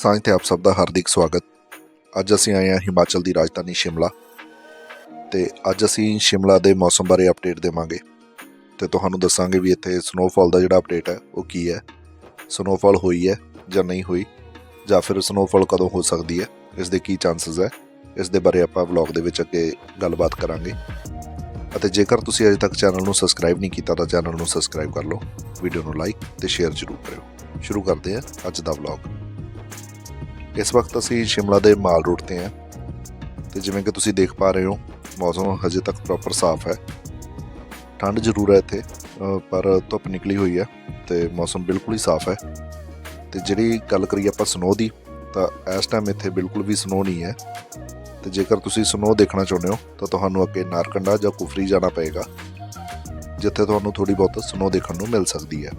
ਸਾਂਝ ਤੇ ਆਪ ਸਭ ਦਾ ਹਾਰਦਿਕ ਸਵਾਗਤ। ਅੱਜ ਅਸੀਂ ਆਏ ਹਾਂ ਹਿਮਾਚਲ ਦੀ ਰਾਜਧਾਨੀ ਸ਼ਿਮਲਾ ਤੇ ਅੱਜ ਅਸੀਂ ਸ਼ਿਮਲਾ ਦੇ ਮੌਸਮ ਬਾਰੇ ਅਪਡੇਟ ਦੇਵਾਂਗੇ ਤੇ ਤੁਹਾਨੂੰ ਦੱਸਾਂਗੇ ਵੀ ਇੱਥੇ ਸਨੋਫਾਲ ਦਾ ਜਿਹੜਾ ਅਪਡੇਟ ਹੈ, ਉਹ ਕੀ ਹੈ। ਸਨੋਫਾਲ ਹੋਈ ਹੈ ਜਾਂ ਨਹੀਂ ਹੋਈ ਜਾਂ ਫਿਰ ਸਨੋਫਾਲ ਕਦੋਂ ਹੋ ਸਕਦੀ ਹੈ, ਇਸ ਦੇ ਕੀ ਚਾਂਸਸ ਹੈ, ਇਸ ਦੇ ਬਾਰੇ ਆਪਾਂ ਵਲੌਗ ਦੇ ਵਿੱਚ ਅੱਗੇ ਗੱਲਬਾਤ ਕਰਾਂਗੇ। ਅਤੇ ਜੇਕਰ ਤੁਸੀਂ ਅਜੇ ਤੱਕ ਚੈਨਲ ਨੂੰ ਸਬਸਕ੍ਰਾਈਬ ਨਹੀਂ ਕੀਤਾ ਤਾਂ ਚੈਨਲ ਨੂੰ ਸਬਸਕ੍ਰਾਈਬ ਕਰ ਲਓ ਵੀਡੀਓ ਨੂੰ ਲਾਈਕ ਤੇ ਸ਼ੇਅਰ ਜ਼ਰੂਰ ਕਰਿਓ। ਸ਼ੁਰੂ ਕਰਦੇ ਹਾਂ ਅੱਜ ਦਾ ਵਲੌਗ ਇਸ ਵਕਤ ਅਸੀਂ ਸ਼ਿਮਲਾ ਦੇ ਮਾਲ ਰੋਡ ਤੇ ਹਾਂ ਤੇ ਜਿਵੇਂ ਕਿ ਤੁਸੀਂ ਦੇਖ ਪਾ ਰਹੇ ਹੋ, ਮੌਸਮ ਹਜੇ ਤੱਕ ਪ੍ਰੋਪਰ ਸਾਫ਼ ਹੈ। ਠੰਡ ਜ਼ਰੂਰ ਹੈ ਇੱਥੇ ਪਰ ਧੁੱਪ ਨਿਕਲੀ ਹੋਈ ਹੈ ਤੇ ਮੌਸਮ ਬਿਲਕੁਲ ਹੀ ਸਾਫ਼ ਹੈ। ਤੇ ਜਿਹੜੀ ਗੱਲ ਕਰੀਏ ਆਪਾਂ ਸਨੋ ਦੀ, ਤਾਂ ਇਸ ਟਾਈਮ ਇੱਥੇ ਬਿਲਕੁਲ ਵੀ ਸਨੋ ਨਹੀਂ ਹੈ। ਤੇ ਜੇਕਰ ਤੁਸੀਂ ਸਨੋ ਦੇਖਣਾ ਚਾਹੁੰਦੇ ਹੋ, ਤਾਂ ਤੁਹਾਨੂੰ ਅੱਗੇ ਨਾਰਕੰਡਾ ਜਾਂ ਕੁਫਰੀ ਜਾਣਾ ਪਏਗਾ, ਜਿੱਥੇ ਤੁਹਾਨੂੰ ਥੋੜੀ ਬਹੁਤ ਸਨੋ ਦੇਖਣ ਨੂੰ ਮਿਲ ਸਕਦੀ ਹੈ।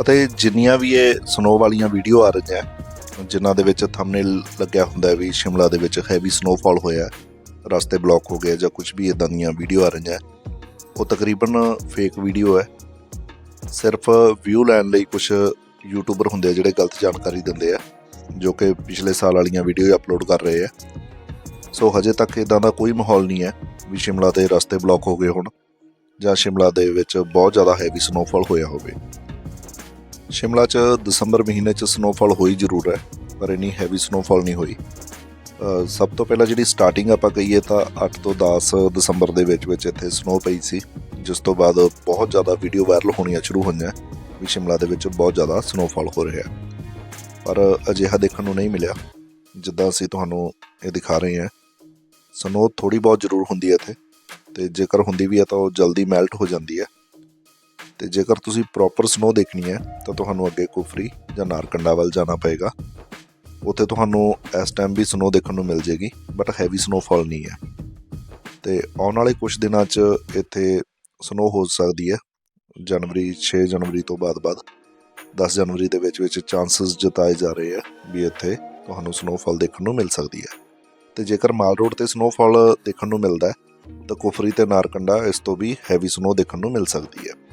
ਅਤੇ ਜਿੰਨੀਆਂ ਵੀ ਇਹ ਸਨੋ ਵਾਲੀਆਂ ਵੀਡੀਓ ਆ ਰਹੀਆਂ ਜਿਨ੍ਹਾਂ ਦੇ ਵਿੱਚ ਥੰਬਨੇਲ ਲੱਗਿਆ ਹੁੰਦਾ ਹੈ ਵੀ ਸ਼ਿਮਲਾ ਦੇ ਵਿੱਚ ਹੈਵੀ ਸਨੋਫਾਲ ਹੋਇਆ ਰਸਤੇ ਬਲੌਕ ਹੋ ਗਏ ਜਾਂ ਕੁਝ ਵੀ ਇਦਾਂ ਦੀਆਂ ਵੀਡੀਓ ਆ ਰਹੀਆਂ ਉਹ ਤਕਰੀਬਨ ਫੇਕ ਵੀਡੀਓ ਹੈ। ਸਿਰਫ ਵਿਊ ਲੈਣ ਲਈ ਕੁਝ ਯੂਟਿਊਬਰ ਹੁੰਦੇ ਆ ਜਿਹੜੇ ਗਲਤ ਜਾਣਕਾਰੀ ਦਿੰਦੇ ਆ, ਜੋ ਕਿ ਪਿਛਲੇ ਸਾਲ ਵਾਲੀਆਂ ਵੀਡੀਓ ਅਪਲੋਡ ਕਰ ਰਹੇ ਆ। ਸੋ ਹਜੇ ਤੱਕ ਇਦਾਂ ਦਾ ਕੋਈ ਮਾਹੌਲ ਨਹੀਂ ਹੈ ਵੀ ਸ਼ਿਮਲਾ ਦੇ ਰਸਤੇ ਬਲੌਕ ਹੋ ਗਏ ਹੋਣ ਜਾਂ ਸ਼ਿਮਲਾ ਦੇ ਵਿੱਚ ਬਹੁਤ ਜ਼ਿਆਦਾ ਹੈਵੀ ਸਨੋਫਾਲ ਹੋਇਆ ਹੋਵੇ। ਸ਼ਿਮਲਾ 'ਚ ਦਸੰਬਰ ਮਹੀਨੇ 'ਚ ਸਨੋਫਾਲ ਹੋਈ ਜ਼ਰੂਰ ਹੈ, ਪਰ ਇੰਨੀ ਹੈਵੀ ਸਨੋਫਾਲ ਨਹੀਂ ਹੋਈ। ਸਭ ਤੋਂ ਪਹਿਲਾਂ ਜਿਹੜੀ ਸਟਾਰਟਿੰਗ ਆਪਾਂ ਕਹੀਏ ਤਾਂ 8 ਤੋਂ 10 ਦਸੰਬਰ ਦੇ ਵਿੱਚ ਵਿੱਚ ਇੱਥੇ ਸਨੋ ਪਈ ਸੀ, ਜਿਸ ਤੋਂ ਬਾਅਦ ਬਹੁਤ ਜ਼ਿਆਦਾ ਵੀਡੀਓ ਵਾਇਰਲ ਹੋਣੀਆਂ ਸ਼ੁਰੂ ਹੋਈਆਂ, ਵੀ ਸ਼ਿਮਲਾ ਦੇ ਵਿੱਚ ਬਹੁਤ ਜ਼ਿਆਦਾ ਸਨੋਫਾਲ ਹੋ ਰਿਹਾ ਪਰ ਅਜਿਹਾ ਦੇਖਣ ਨੂੰ ਨਹੀਂ ਮਿਲਿਆ। ਜਿੱਦਾਂ ਅਸੀਂ ਤੁਹਾਨੂੰ ਇਹ ਦਿਖਾ ਰਹੇ ਹਾਂ ਸਨੋ ਥੋੜੀ ਬਹੁਤ ਜ਼ਰੂਰ ਹੁੰਦੀ ਹੈ ਇੱਥੇ, ਤੇ ਜੇਕਰ ਹੁੰਦੀ ਵੀ ਹੈ ਤਾਂ ਉਹ ਜਲਦੀ ਮੈਲਟ ਹੋ ਜਾਂਦੀ ਹੈ। ਤੇ ਜੇਕਰ ਤੁਸੀਂ ਪ੍ਰੋਪਰ ਸਨੋ ਦੇਖਣੀ ਹੈ, ਤਾਂ ਤੁਹਾਨੂੰ ਅੱਗੇ ਕੁਫਰੀ ਜਾਂ ਨਾਰਕੰਡਾ ਵੱਲ ਜਾਣਾ ਪਏਗਾ। ਉੱਥੇ ਤੁਹਾਨੂੰ ਇਸ ਟਾਈਮ ਵੀ ਸਨੋ ਦੇਖਣ ਨੂੰ ਮਿਲ ਜੇਗੀ ਬਟ ਹੈਵੀ ਸਨੋਫਾਲ ਨਹੀਂ ਹੈ। ਤੇ ਆਉਣ ਵਾਲੇ ਕੁਝ ਦਿਨਾਂ 'ਚ ਇੱਥੇ ਸਨੋ ਹੋ ਸਕਦੀ ਹੈ, ਜਨਵਰੀ 6 ਜਨਵਰੀ ਤੋਂ ਬਾਅਦ ਬਾਅਦ। 10 ਜਨਵਰੀ ਦੇ ਵਿੱਚ ਵਿੱਚ ਚਾਂਸਸ ਜਤਾਏ ਜਾ ਰਹੇ ਆ ਵੀ ਇੱਥੇ ਤੁਹਾਨੂੰ ਸਨੋਫਾਲ ਦੇਖਣ ਨੂੰ ਮਿਲ ਸਕਦੀ ਹੈ। ਤੇ ਜੇਕਰ ਮਾਲ ਰੋਡ ਤੇ ਸਨੋਫਾਲ ਦੇਖਣ ਨੂੰ ਮਿਲਦਾ ਹੈ, ਤਾਂ ਕੁਫਰੀ ਤੇ ਨਾਰਕੰਡਾ ਇਸ ਤੋਂ ਵੀ ਹੈਵੀ ਸਨੋ ਦੇਖਣ ਨੂੰ ਮਿਲ ਸਕਦੀ ਹੈ।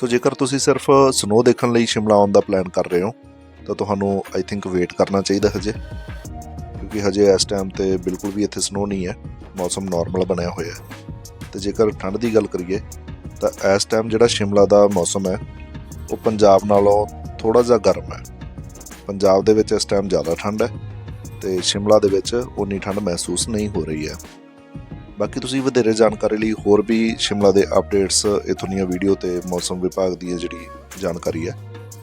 ਸੋ ਜੇਕਰ ਤੁਸੀਂ ਸਿਰਫ ਸਨੋ ਦੇਖਣ ਲਈ ਸ਼ਿਮਲਾ ਆਉਣ ਦਾ ਪਲਾਨ ਕਰ ਰਹੇ ਹੋ, ਤਾਂ ਤੁਹਾਨੂੰ ਆਈ ਥਿੰਕ ਵੇਟ ਕਰਨਾ ਚਾਹੀਦਾ ਹਜੇ। ਕਿਉਂਕਿ ਹਜੇ ਇਸ ਟਾਈਮ ਤੇ ਬਿਲਕੁਲ ਵੀ ਇੱਥੇ ਸਨੋ ਨਹੀਂ ਹੈ, ਮੌਸਮ ਨਾਰਮਲ ਬਣਿਆ ਹੋਇਆ ਹੈ। ਤੇ ਜੇਕਰ ਠੰਡ ਦੀ ਗੱਲ ਕਰੀਏ, ਤਾਂ ਇਸ ਟਾਈਮ ਜਿਹੜਾ ਸ਼ਿਮਲਾ ਦਾ ਮੌਸਮ ਹੈ, ਉਹ ਪੰਜਾਬ ਨਾਲੋਂ ਥੋੜਾ ਜਿਹਾ ਗਰਮ ਹੈ। ਪੰਜਾਬ ਦੇ ਵਿੱਚ ਇਸ ਟਾਈਮ ਜ਼ਿਆਦਾ ਠੰਡ ਹੈ, ਤੇ ਸ਼ਿਮਲਾ ਦੇ ਵਿੱਚ ਉਨੀ ਠੰਡ ਮਹਿਸੂਸ ਨਹੀਂ ਹੋ ਰਹੀ ਹੈ। ਬਾਕੀ ਤੁਸੀਂ ਵਧੇਰੇ ਜਾਣਕਾਰੀ ਲਈ ਹੋਰ ਵੀ ਸ਼ਿਮਲਾ ਦੇ ਅਪਡੇਟਸ ਇਥੋਂ ਦੀਆਂ ਵੀਡੀਓ ਤੇ ਮੌਸਮ ਵਿਭਾਗ ਦੀ ਜਿਹੜੀ ਜਾਣਕਾਰੀ ਹੈ,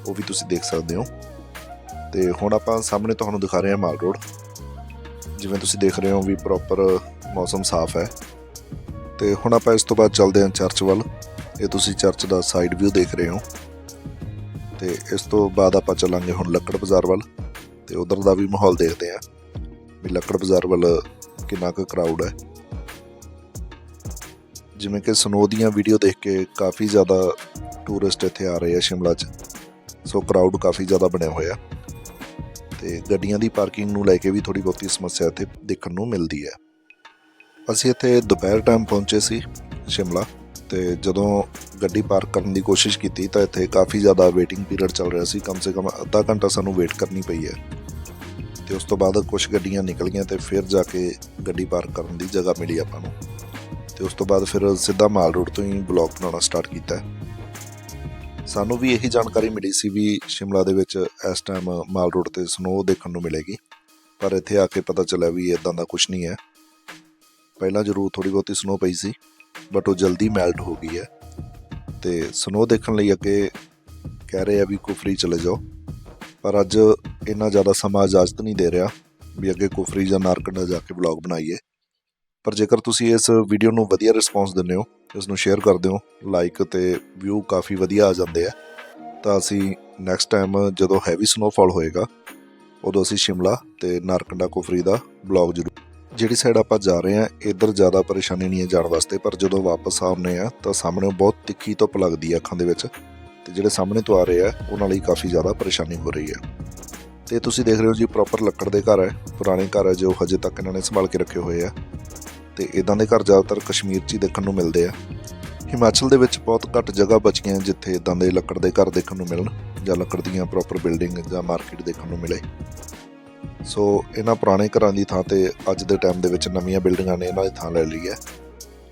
ਉਹ ਵੀ ਤੁਸੀਂ ਦੇਖ ਸਕਦੇ ਹੋ। ਤੇ ਹੁਣ ਆਪਾਂ ਸਾਹਮਣੇ ਤੁਹਾਨੂੰ ਦਿਖਾ ਰਹੇ ਹਾਂ ਮਾਲ ਰੋਡ। ਜਿਵੇਂ ਤੁਸੀਂ ਦੇਖ ਰਹੇ ਹੋ ਵੀ ਪ੍ਰੋਪਰ ਮੌਸਮ ਸਾਫ਼ ਹੈ। ਤੇ ਹੁਣ ਆਪਾਂ ਇਸ ਤੋਂ ਬਾਅਦ ਚੱਲਦੇ ਹਾਂ ਚਰਚ ਵੱਲ। ਇਹ ਤੁਸੀਂ ਚਰਚ ਦਾ ਸਾਈਡ ਵਿਊ ਦੇਖ ਰਹੇ ਹੋ। ਤੇ ਇਸ ਤੋਂ ਬਾਅਦ ਆਪਾਂ ਚੱਲਾਂਗੇ ਹੁਣ ਲੱਕੜ ਬਾਜ਼ਾਰ ਵੱਲ। ਤੇ ਉਧਰ ਦਾ ਵੀ ਮਾਹੌਲ ਦੇਖਦੇ ਹਾਂ ਵੀ ਲੱਕੜ ਬਾਜ਼ਾਰ ਵੱਲ ਕਿੰਨਾ ਕੁ ਕਰਾਊਡ ਹੈ। ਜਿਵੇਂ ਕਿ ਸਨੋ ਦੀਆਂ ਵੀਡੀਓ ਦੇਖ ਕੇ ਕਾਫੀ ਜ਼ਿਆਦਾ ਟੂਰਿਸਟ ਇੱਥੇ ਆ ਰਹੇ ਆ ਸ਼ਿਮਲਾ 'ਚ। ਸੋ ਕਰਾਊਡ ਕਾਫੀ ਜ਼ਿਆਦਾ ਬਣਿਆ ਹੋਇਆ ਤੇ ਗੱਡੀਆਂ ਦੀ ਪਾਰਕਿੰਗ ਨੂੰ ਲੈ ਕੇ ਵੀ ਥੋੜੀ ਬਹੁਤੀ ਸਮੱਸਿਆ ਇੱਥੇ ਦੇਖਣ ਨੂੰ ਮਿਲਦੀ ਹੈ। ਅਸੀਂ ਇੱਥੇ ਦੁਪਹਿਰ ਟਾਈਮ ਪਹੁੰਚੇ ਸੀ ਸ਼ਿਮਲਾ ਤੇ ਜਦੋਂ ਗੱਡੀ ਪਾਰਕ ਕਰਨ ਦੀ ਕੋਸ਼ਿਸ਼ ਕੀਤੀ ਤਾਂ ਇੱਥੇ ਕਾਫੀ ਜ਼ਿਆਦਾ ਵੇਟਿੰਗ ਪੀਰੀਅਡ ਚੱਲ ਰਿਹਾ ਸੀ। ਕਮ ਸੇ ਕਮ ਅੱਧਾ ਘੰਟਾ ਸਾਨੂੰ ਵੇਟ ਕਰਨੀ ਪਈ ਹੈ। ਤੇ ਉਸ ਤੋਂ ਬਾਅਦ ਕੁਝ ਗੱਡੀਆਂ ਨਿਕਲੀਆਂ ਗਈਆਂ ਤੇ ਫਿਰ ਜਾ ਕੇ ਗੱਡੀ ਪਾਰਕ ਕਰਨ ਦੀ ਜਗ੍ਹਾ ਮਿਲੀ ਆਪਾਂ ਨੂੰ। ਤੇ ਉਸ ਤੋਂ ਬਾਅਦ ਫਿਰ ਸਿੱਧਾ ਮਾਲ ਰੋਡ ਤੋਂ ਹੀ ਬਲੌਗ ਬਣਾਉਣਾ ਸਟਾਰਟ ਕੀਤਾ ਸਾਨੂੰ ਵੀ ਇਹੀ ਜਾਣਕਾਰੀ ਮਿਲੀ ਸੀ ਵੀ ਸ਼ਿਮਲਾ ਦੇ ਵਿੱਚ ਇਸ ਟਾਈਮ ਮਾਲ ਰੋਡ ਤੇ ਸਨੋ ਦੇਖਣ ਨੂੰ ਮਿਲੇਗੀ, ਪਰ ਇੱਥੇ ਆ ਕੇ ਪਤਾ ਚੱਲਿਆ ਵੀ ਇਦਾਂ ਦਾ ਕੁਝ ਨਹੀਂ ਹੈ। ਪਹਿਲਾਂ ਜ਼ਰੂਰ ਥੋੜੀ ਬਹੁਤੀ ਸਨੋ ਪਈ ਸੀ ਬਟ ਉਹ ਜਲਦੀ ਮੈਲਟ ਹੋ ਗਈ ਹੈ। ਤੇ ਸਨੋ ਦੇਖਣ ਲਈ ਅੱਗੇ ਕਹਿ ਰਹੇ ਆ ਵੀ ਕੁਫਰੀ ਚਲੇ ਜਾਓ, ਪਰ ਅੱਜ ਇੰਨਾ ਜ਼ਿਆਦਾ ਸਮਾਂ ਇਜਾਜ਼ਤ ਨਹੀਂ ਦੇ ਰਿਹਾ ਵੀ ਅੱਗੇ ਕੁਫਰੀ ਜਾਂ ਨਾਰਕੰਡਾ ਜਾ ਕੇ ਬਲੌਗ ਬਣਾਈਏ। ਪਰ ਜੇਕਰ ਤੁਸੀਂ ਇਸ ਵੀਡੀਓ ਨੂੰ ਵਧੀਆ ਰਿਸਪੌਂਸ ਦਿੰਦੇ ਹੋ ਇਸ ਨੂੰ ਸ਼ੇਅਰ ਕਰਦੇ ਹੋ ਲਾਈਕ ਤੇ ਵਿਊ ਕਾਫੀ ਵਧੀਆ ਆ ਜਾਂਦੇ ਆ। ਤਾਂ ਅਸੀਂ ਨੈਕਸਟ ਟਾਈਮ ਜਦੋਂ ਹੈਵੀ ਸਨੋਫਾਲ ਹੋਏਗਾ, ਉਦੋਂ ਅਸੀਂ ਸ਼ਿਮਲਾ ਤੇ ਨਾਰਕੰਡਾ ਕੁਫਰੀ ਦਾ ਬਲੌਗ ਜ਼ਰੂਰ ਜਿਹੜੀ ਸਾਈਡ ਆਪਾਂ ਜਾ ਰਹੇ ਹਾਂ, ਇੱਧਰ ਜ਼ਿਆਦਾ ਪਰੇਸ਼ਾਨੀ ਨਹੀਂ ਹੈ ਜਾਣ ਵਾਸਤੇ, ਪਰ ਜਦੋਂ ਵਾਪਸ ਆਉਂਦੇ ਆ ਤਾਂ ਸਾਹਮਣੇ ਬਹੁਤ ਤਿੱਖੀ ਧੁੱਪ ਲੱਗਦੀ ਹੈ ਅੱਖਾਂ ਦੇ ਵਿੱਚ। ਤੇ ਜਿਹੜੇ ਸਾਹਮਣੇ ਤੋਂ ਆ ਰਹੇ ਆ, ਉਹਨਾਂ ਲਈ ਕਾਫੀ ਜ਼ਿਆਦਾ ਪਰੇਸ਼ਾਨੀ ਹੋ ਰਹੀ ਹੈ। ਤੇ ਤੁਸੀਂ ਦੇਖ ਰਹੇ ਹੋ ਜੀ ਪ੍ਰੋਪਰ ਲੱਕੜ ਦੇ ਘਰ ਹੈ, ਪੁਰਾਣੇ ਘਰ ਹੈ, ਜੋ ਹਜੇ ਤੱਕ ਇਹਨਾਂ ਨੇ ਸੰਭਾਲ ਕੇ ਰੱਖੇ ਹੋਏ ਆ। ਤੇ ਇਦਾਂ ਦੇ ਘਰ ਜ਼ਿਆਦਾਤਰ ਕਸ਼ਮੀਰ 'ਚ ਹੀ ਦੇਖਣ ਨੂੰ ਮਿਲਦੇ ਆ। ਹਿਮਾਚਲ ਦੇ ਵਿੱਚ ਬਹੁਤ ਘੱਟ ਜਗ੍ਹਾ ਬਚੀਆਂ ਜਿੱਥੇ ਇਦਾਂ ਦੇ ਲੱਕੜ ਦੇ ਘਰ ਦੇਖਣ ਨੂੰ ਮਿਲਣ ਜਾਂ ਲੱਕੜ ਦੀਆਂ ਪ੍ਰੋਪਰ ਬਿਲਡਿੰਗ ਜਾਂ ਮਾਰਕੀਟ ਦੇਖਣ ਨੂੰ ਮਿਲੇ। ਸੋ ਇਹਨਾਂ ਪੁਰਾਣੇ ਘਰਾਂ ਦੀ ਥਾਂ ਤੇ ਅੱਜ ਦੇ ਟਾਈਮ ਦੇ ਵਿੱਚ ਨਵੀਆਂ ਬਿਲਡਿੰਗਾਂ ਨੇ ਇਹਨਾਂ ਦੀ ਥਾਂ ਲੈ ਲਈ ਹੈ।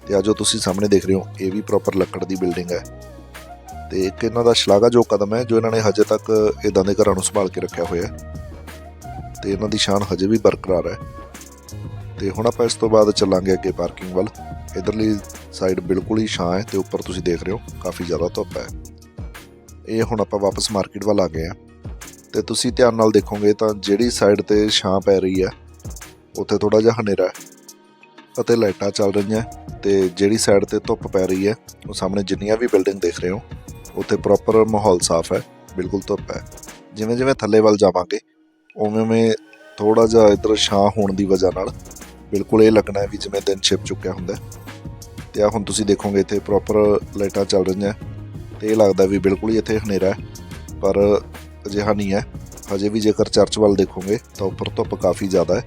ਤੇ ਆ ਜੋ ਤੁਸੀਂ ਸਾਹਮਣੇ ਦੇਖ ਰਹੇ ਹੋ, ਇਹ ਵੀ ਪ੍ਰੋਪਰ ਲੱਕੜ ਦੀ ਬਿਲਡਿੰਗ ਹੈ। ਤੇ ਇੱਕ ਇਹਨਾਂ ਦਾ ਸ਼ਲਾਘਾਯੋਗ ਕਦਮ ਹੈ ਜੋ ਇਹਨਾਂ ਨੇ ਹਜੇ ਤੱਕ ਇਦਾਂ ਦੇ ਘਰਾਂ ਨੂੰ ਸੰਭਾਲ ਕੇ ਰੱਖਿਆ ਹੋਇਆ ਹੈ। ਤੇ ਇਹਨਾਂ ਦੀ ਸ਼ਾਨ ਹਜੇ ਵੀ ਬਰਕਰਾਰ ਹੈ। ਤੇ ਹੁਣ ਆਪਾਂ ਇਸ ਤੋਂ ਬਾਅਦ ਚੱਲਾਂਗੇ ਅੱਗੇ ਪਾਰਕਿੰਗ ਵੱਲ। ਇਧਰਲੀ ਸਾਈਡ ਬਿਲਕੁਲ ਹੀ ਛਾਂ ਹੈ ਤੇ ਉੱਪਰ ਤੁਸੀਂ ਦੇਖ ਰਹੇ ਹੋ, ਕਾਫੀ ਜ਼ਿਆਦਾ ਧੁੱਪ ਹੈ। ਇਹ ਹੁਣ ਆਪਾਂ ਵਾਪਸ ਮਾਰਕੀਟ ਵੱਲ ਆ ਗਏ ਆ ਤੇ ਤੁਸੀਂ ਧਿਆਨ ਨਾਲ ਦੇਖੋਗੇ ਤਾਂ ਜਿਹੜੀ ਸਾਈਡ ਤੇ ਛਾਂ ਪੈ ਰਹੀ ਹੈ, ਉੱਥੇ ਥੋੜਾ ਜਿਹਾ ਹਨੇਰਾ ਹੈ ਅਤੇ ਲਾਈਟਾਂ ਚੱਲ ਰਹੀਆਂ ਤੇ ਜਿਹੜੀ ਸਾਈਡ ਤੇ ਧੁੱਪ ਪੈ ਰਹੀ ਹੈ, ਉਹ ਸਾਹਮਣੇ ਜਿੰਨੀਆਂ ਵੀ ਬਿਲਡਿੰਗ ਦੇਖ ਰਹੇ ਹੋ, ਉੱਥੇ ਪ੍ਰੋਪਰ ਮਾਹੌਲ ਸਾਫ਼ ਹੈ, ਬਿਲਕੁਲ ਧੁੱਪ ਹੈ। ਜਿਵੇਂ ਜਿਵੇਂ ਥੱਲੇ ਵੱਲ ਜਾਵਾਂਗੇ ਉਵੇਂ ਉਵੇਂ ਥੋੜਾ ਜਿਹਾ ਇਧਰ ਛਾਂ ਹੋਣ ਦੀ ਵਜ੍ਹਾ ਨਾਲ ਬਿਲਕੁਲ ਇਹ ਲੱਗਣਾ ਵੀ ਜਿਵੇਂ ਦਿਨ ਛਿਪ ਚੁੱਕਿਆ ਹੁੰਦਾ ਹੈ। ਤੇ ਆ ਹੁਣ ਤੁਸੀਂ ਦੇਖੋਗੇ ਇੱਥੇ ਪ੍ਰੋਪਰ ਲਾਈਟਾਂ ਚੱਲ ਰਹੀਆਂ ਤੇ ਇਹ ਲੱਗਦਾ ਵੀ ਬਿਲਕੁਲ ਹੀ ਇੱਥੇ ਹਨੇਰਾ ਹੈ, ਪਰ ਅਜਿਹਾ ਨਹੀਂ ਹੈ। ਹਜੇ ਵੀ ਜੇਕਰ ਚਰਚ ਵੱਲ ਦੇਖੋਗੇ ਤਾਂ ਉੱਪਰ ਧੁੱਪ ਕਾਫੀ ਜ਼ਿਆਦਾ ਹੈ।